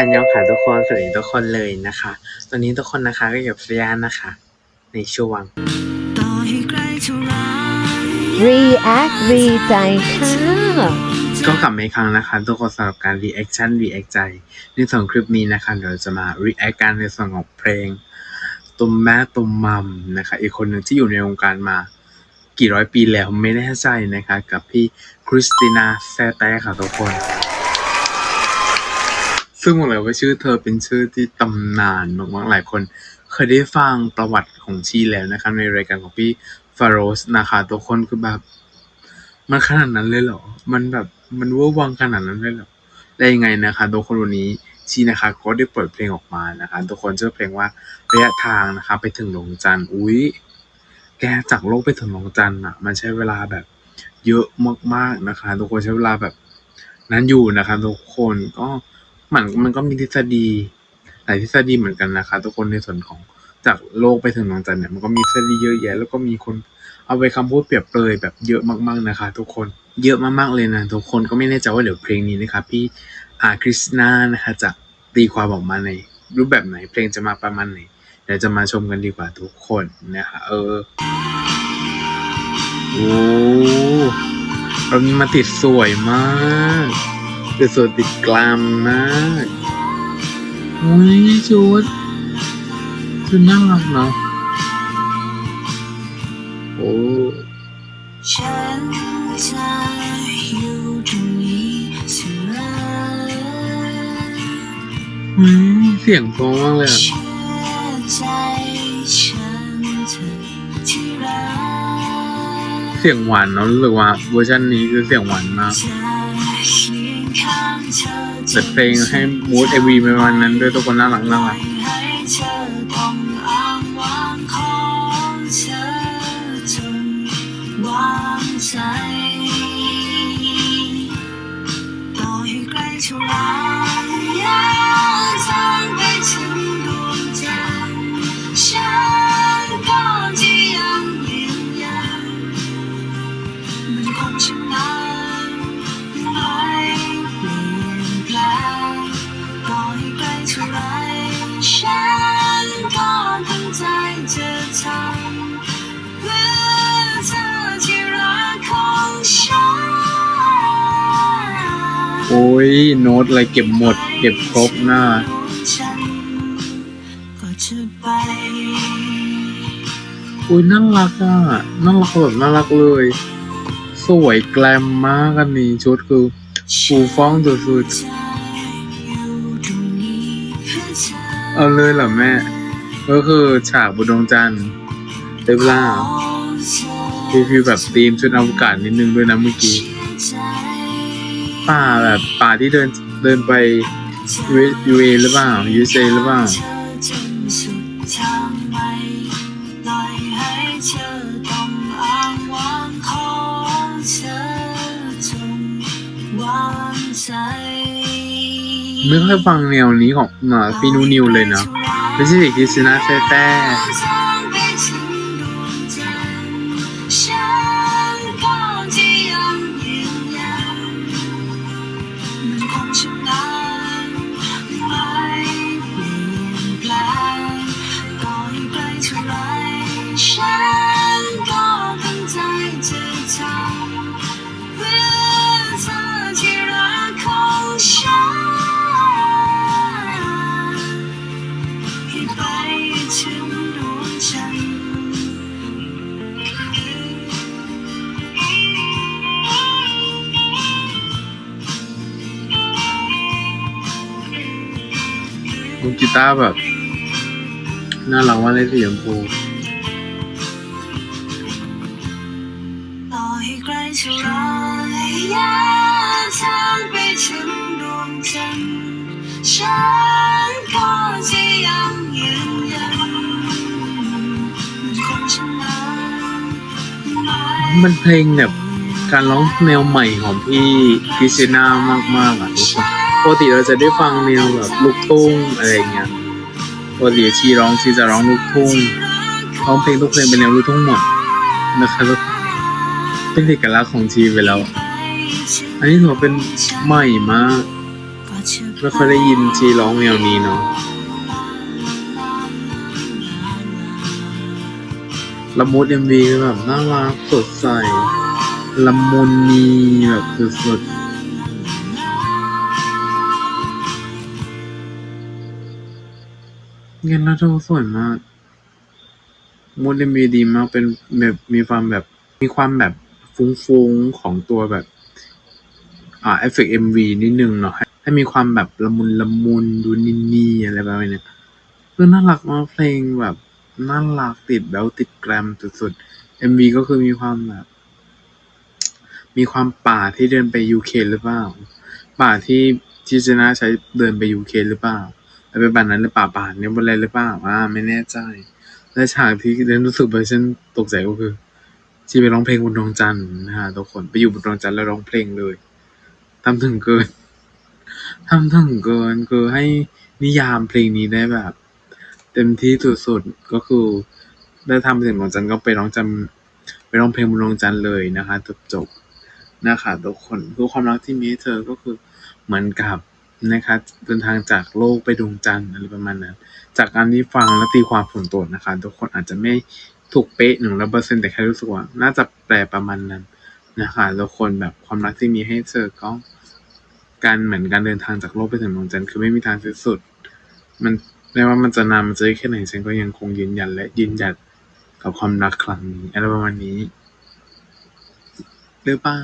อันยองค่ะทุกคนสวัสดีทุกคนเลยนะคะ ตอนนี้ทุกคนนะคะก็อยู่กับสยานะคะ ในช่วงต่อให้ไกลเท่าไร React รีใจค่ะก็กลับมาอีกครั้งนะคะ ทุกคนสำหรับการ reaction react ใจในส่วนคลิปนี้นะคะเดี๋ยวเราจะมา react กันในส่วนของเพลง ตุมแม่ตุมมัมนะคะ อีกคนหนึ่งที่อยู่ในวงการมากี่ร้อยปีแล้วไม่แน่ใจนะคะ กับพี่คริสตินาแซแต้ค่ะทุกคน ซึ่งบอกเลยว่าชื่อเธอเป็นชื่อที่ตำนานมากๆหลายคน เคยได้ฟังประวัติของชีแล้วนะคะในรายการของพี่ฟาโรสนะคะทุกคนคือแบบ มันขนาดนั้นเลยเหรอ มันแบบมันเวอร์วังขนาดนั้นเลยเหรอและยังไงนะคะทุกคนวันนี้ชีนะคะก็ได้เปิดเพลงออกมานะคะทุกคนชื่อเพลงว่าระยะทางนะคะ ไปถึงดวงจันทร์อุ้ยแกจากโลกไปถึงดวงจันทร์อะ มันใช้เวลาแบบเยอะมากๆนะคะ ทุกคนใช้เวลาแบบนั้นอยู่นะคะ ทุกคนก็ มันมันก็มีทฤษฎีหลายทฤษฎีเหมือนกันนะคะ ทุกคนในส่วนของจากโลกไปถึงดวงจันทร์เนี่ยมันก็มีทฤษฎีเยอะแยะ แล้วก็มีคนเอาไปคำพูดเปรียบเปรยแบบเยอะมากๆนะคะ ทุกคนเยอะมากๆเลยนะทุกคนก็ไม่แน่ใจว่าเดี๋ยวเพลงนี้นะคะพี่อาคริสนานะคะจะตีความออกมาในรูปแบบไหนเพลงจะมาประมาณไหนเดี๋ยวจะมาชมกันดีกว่าทุกคนนะคะเออโอ้เรามีมาติดสวยมาก ติดสวยติดกลามมากอุ้ยชุดชุดน่ารักเนาะโอ้ฉันจะอยู่ตรงนี้เสมออุ้ยเสียงเพราะมากเลยอะเชื่อใจฉันเถอะที่รักเสียงหวานเนาะรู้สึกว่าเวอร์ชันนี้คือเสียงหวานมาก จะเคียงข้างเธอแต่เพลงให้มูดเอวีในวันนั้นด้วยทุกคนน่ารักน่ารักใจต่อให้ใกล้เท่าไร โอ้ยโน้ตอะไรเก็บหมด เก็บครบหน้าอุ้ยน่ารักอะน่ารักแบบน่ารักเลย สวยแกลมมากอันนี้ชุดคือฟูฟ้องสุดๆเอาเลยเหรอแม่ ก็คือฉากบนดวงจันทร์เต็มล่ารีวิวแบบธีมชุดอวกาศนิดนึงด้วยนะเมื่อกี้ ป่าแบบป่าที่เดินเดินไปยูยูเอหรือเปล่ายูเซหรือเปล่าเธอจนสุดทางไม่ปล่อยให้เค่อยฟังแนวนี้ของพี่นูนิวเลยนะไม่ใช่เด็กคริสตินาแท้แมุกกีตาร์แบบ น่ารักมากเลยสีชมพูต่อให้ไกลเท่าไรยากทางไปถึงดวงจันทร์ฉันก็จะยังยืนยันมันคงชนมันเพลงแบบการร้องแนวใหม่ของพี่คริสตินามากๆอะทุกคน ปกติเราจะได้ฟังแนวแบบลูกทุ่งอะไรเงี้ยปกติชีร้องชีจะร้องลูกทุ่งร้องเพลงทุกเพลงเป็นแนวลูกทุ่งหมดนะคะแล้วเป็นเอกลักษณ์ของชีไปแล้ว อันนี้ถือว่าเป็นใหม่มากไม่ค่อยได้ยินชีร้องแนวนี้เนาะละมุดเอ็มวีแบบน่ารักสดใสละมุนนีแบบสุดๆ เงินแล้วดูสวยมาก มูดเอ็มวีดีมาก เป็นแบบมีความแบบ มีความแบบฟุ้งๆ ของตัวแบบ อ่าเอฟเฟกต์เอ็มวีนิดนึงเนาะให้ให้มีความแบบละมุนละมุนดูนินีอะไรแบบนี้คือน่ารักมากเพลงแบบน่ารักติดแบลติดแกรมสุดๆเอ็มวีก็คือมีความแบบ มีความป่าที่เดินไปยูเคหรือเปล่า ป่าที่ที่เจน่าใช้เดินไปยูเคหรือเปล่า แล้วเป็นแบบนั้นหรือเปล่าป่าเนี้ยบนอะไรหรือเปล่าอ่าไม่แน่ใจ และฉากที่เรนรู้สึกไปฉันตกใจก็คือที่ไปร้องเพลงบนดวงจันทร์นะฮะทุกคนไปอยู่บนดวงจันทร์แล้วร้องเพลงเลยทำถึงเกินทำถึงเกินคือให้นิยามเพลงนี้ได้แบบ เต็มที่สุดๆก็คือได้ทำไปถึงดวงจันทร์ก็ไปร้องจำไปร้องเพลงบนดวงจันทร์เลยนะคะจบจบนะคะทุกคนคือความรักที่มีให้เธอก็คือเหมือนกับ นะคะเดินทางจากโลกไปดวงจันทร์อะไรประมาณนั้น จากการที่ฟังและตีความส่วนตัวนะคะ ทุกคนอาจจะไม่ถูกเป๊ะหนึ่งร้อยเปอร์เซ็นต์แต่แค่รู้สึกว่า น่าจะแปลประมาณนั้นนะคะทุกคนแบบความรักที่มีให้เธอก็การเหมือนการเดินทางจากโลกไปถึงดวงจันทร์คือไม่มีทางสิ้นสุด มันไม่ว่ามันจะนานมันจะได้แค่ไหนฉันก็ยังคงยืนยันและยืนหยัดกับความรักครั้งนี้อะไรประมาณนี้หรือเปล่า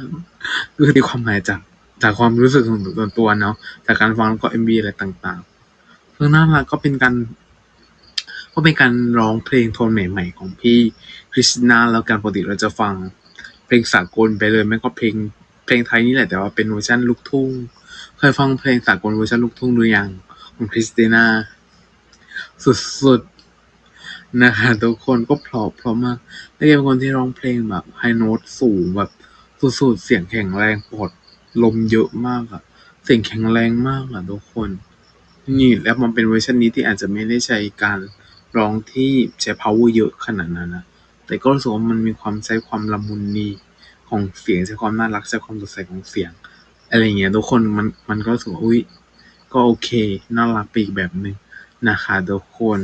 คือตีความหมายจาก จากความรู้สึกของส่วนตัวเนาะจากการฟังแล้วก็เอ็มบีอะไรต่างๆคือน่ารักก็เป็นการ ก็เป็นการร้องเพลงโทนใหม่ๆ ของพี่คริสติน่าแล้วกันปกติเราจะฟังเพลงสากลไปเลยไม่ก็เพลงเพลงไทยนี่แหละแต่ว่าเป็นเวอร์ชันลูกทุ่ง เคยฟังเพลงสากลเวอร์ชันลูกทุ่งหรือยังของคริสติน่าสุดๆนะคะทุกคนก็เพราะเพราะมากและแกเป็นคนที่ร้องเพลงแบบไฮโน้ตสูงแบบสุดๆเสียงแข็งแรงปลด ลมเยอะมากอะ เสียงแข็งแรงมากอะทุกคน นี่แล้วมันเป็นเวอร์ชันนี้ที่อาจจะไม่ได้ใช้การร้องที่ใช้ power เยอะขนาดนั้นนะ แต่ก็รู้สึกว่ามันมีความใช้ความละมุนนีของเสียงใช้ความน่ารักใช้ความสดใสของเสียงอะไรอย่างเงี้ยทุกคนมันมันก็รู้สึกว่าอุ้ยก็โอเคน่ารักไปอีกแบบหนึ่งนะคะทุกคน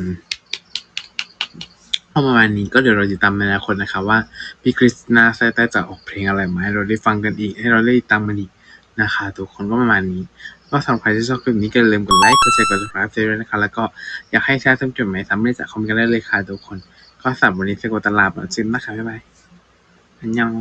ประมาณนี้ก็เดี๋ยวเราติดตามในอนาคตนะคะว่าพี่คริสตินาไซต้จะออกเพลงอะไรมาให้เราได้ฟังกันอีก ให้เราได้ติดตามกันอีก นะคะทุกคนก็ประมาณนี้ ก็สำหรับใครที่ชอบคลิปนี้ก็อย่าลืมกดไลค์กดแชร์กด subscribe ด้วยนะคะ แล้วก็อยากให้แชร์ทำจุดหมายสามารถจากคอมเมนต์กันได้เลยค่ะทุกคน ก็สำหรับวันนี้เซโกตลาดจิ้มนะคะบ๊ายบายอันยอง